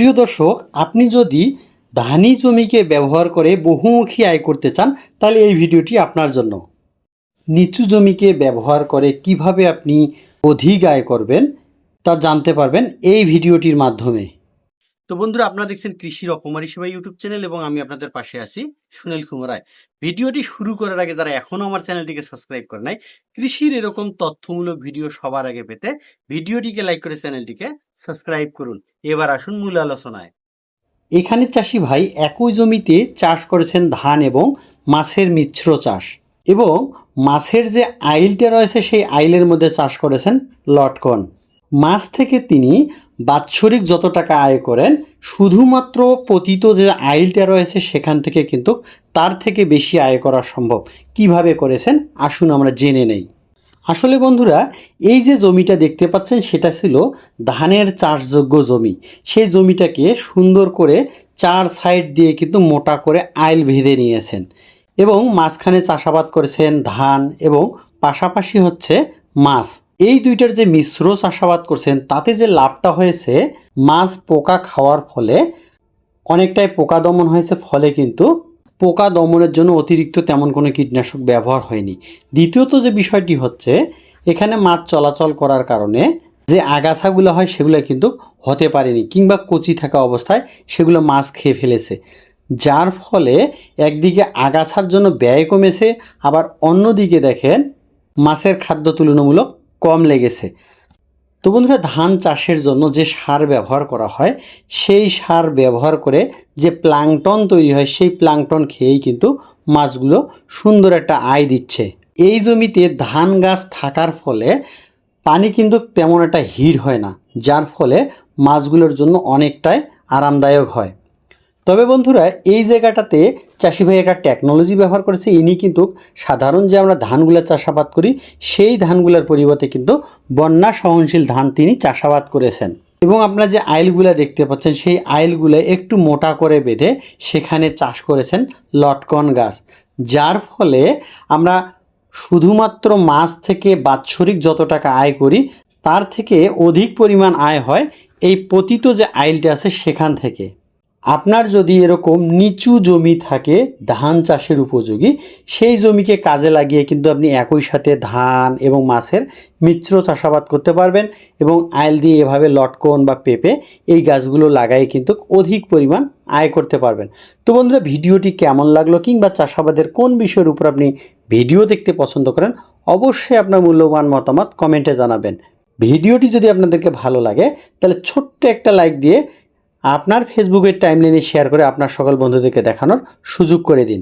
প্রিয় দর্শক, আপনি যদি ধানি জমিকে ব্যবহার করে বহুমুখী আয় করতে চান, তাহলে এই ভিডিওটি আপনার জন্য। নিচু জমিকে ব্যবহার করে কীভাবে আপনি অধিক আয় করবেন, তা জানতে পারবেন এই ভিডিওটির মাধ্যমে। তো বন্ধুরা, আপনারা দেখছেন কৃষি রকমারি সেবা ইউটিউব চ্যানেল এবং আমি আপনাদের পাশে আছি সুনীল কুমার রায়। ভিডিওটি শুরু করার আগে যারা এখনও আমার চ্যানেলটিকে সাবস্ক্রাইব করে নাই, কৃষির এরকম তথ্যমূলক ভিডিও সবার আগে পেতে ভিডিওটিকে লাইক করে চ্যানেলটিকে সাবস্ক্রাইব করুন। এবার আসুন মূল আলোচনায়। এখানে চাষি ভাই একই জমিতে চাষ করেছেন ধান এবং মাছের মিশ্র চাষ এবং মাছের যে আইলটা রয়েছে সেই আইলের মধ্যে চাষ করেছেন লটকন। মাছ থেকে তিনি বাৎসরিক যত টাকা আয় করেন, শুধুমাত্র পতিত যে আইলটা রয়েছে সেখান থেকে কিন্তু তার থেকে বেশি আয় করা সম্ভব। কীভাবে করেছেন? আসুন আমরা জেনে নেই। আসলে বন্ধুরা, এই যে জমিটা দেখতে পাচ্ছেন, সেটা ছিল ধানের চাষযোগ্য জমি। সেই জমিটাকে সুন্দর করে চার সাইড দিয়ে কিন্তু মোটা করে আইল বেঁধে নিয়েছেন এবং মাঝখানে চাষাবাদ করেছেন ধান এবং পাশাপাশি হচ্ছে মাছ। এই দুইটার যে মিশ্র চাষাবাদ করছেন, তাতে যে লাভটা হয়েছে, মাছ পোকা খাওয়ার ফলে অনেকটাই পোকা দমন হয়েছে, ফলে কিন্তু পোকা দমনের জন্য অতিরিক্ত তেমন কোনো কীটনাশক ব্যবহার হয়নি। দ্বিতীয়ত যে বিষয়টি হচ্ছে, এখানে মাছ চলাচল করার কারণে যে আগাছাগুলো হয়, সেগুলো কিন্তু হতে পারেনি কিংবা কচি থাকা অবস্থায় সেগুলো মাছ খেয়ে ফেলেছে। যার ফলে একদিকে আগাছার জন্য ব্যয় কমেছে, আবার অন্যদিকে দেখেন মাছের খাদ্য তুলনামূলক কম লেগেছে। তো বন্ধুরা, ধান চাষের জন্য যে সার ব্যবহার করা হয়, সেই সার ব্যবহার করে যে প্লাংটন তৈরি হয়, সেই প্লাংটন খেয়েই কিন্তু মাছগুলো সুন্দর একটা আয় দিচ্ছে। এই জমিতে ধান গাছ থাকার ফলে পানি কিন্তু তেমন একটা হিট হয় না, যার ফলে মাছগুলোর জন্য অনেকটাই আরামদায়ক হয়। তবে বন্ধুরা, এই জায়গাটাতে চাষি ভাই একটা টেকনোলজি ব্যবহার করেছে। ইনি কিন্তু সাধারণ যে আমরা ধানগুলো চাষাবাদ করি, সেই ধানগুলোর পরিবর্তে কিন্তু বন্যা সহনশীল ধান তিনি চাষাবাদ করেছেন। এবং আপনারা যে আইলগুলো দেখতে পাচ্ছেন, সেই আইলগুলো একটু মোটা করে বেঁধে সেখানে চাষ করেছেন লটকন গাছ। যার ফলে আমরা শুধুমাত্র মাছ থেকে বাৎসরিক যত টাকা আয় করি, তার থেকে অধিক পরিমাণ আয় হয় এই পতিত যে আইলটা আছে সেখান থেকে। আপনার যদি এরকম নিচু জমি থাকে, ধান চাষের উপযোগী, সেই জমিকে কাজে লাগিয়ে কিন্তু আপনি একই সাথে ধান এবং মাছের মিশ্র চাষাবাদ করতে পারবেন এবং আইল দিয়ে এভাবে লটকন বা পেঁপে এই গাছগুলো লাগাই কিন্তু অধিক পরিমাণ আয় করতে পারবেন। তো বন্ধুরা, ভিডিওটি কেমন লাগল কিংবা চাষাবাদের কোন বিষয়ের উপর আপনি ভিডিও দেখতে পছন্দ করেন, অবশ্যই আপনার মূল্যবান মতামত কমেন্টে জানাবেন। ভিডিওটি যদি আপনাদেরকে ভালো লাগে, তাহলে ছোট্ট একটা লাইক দিয়ে আপনার ফেসবুকের টাইমলাইনে শেয়ার করে আপনার সকল বন্ধুদেরকে দেখানোর সুযোগ করে দিন।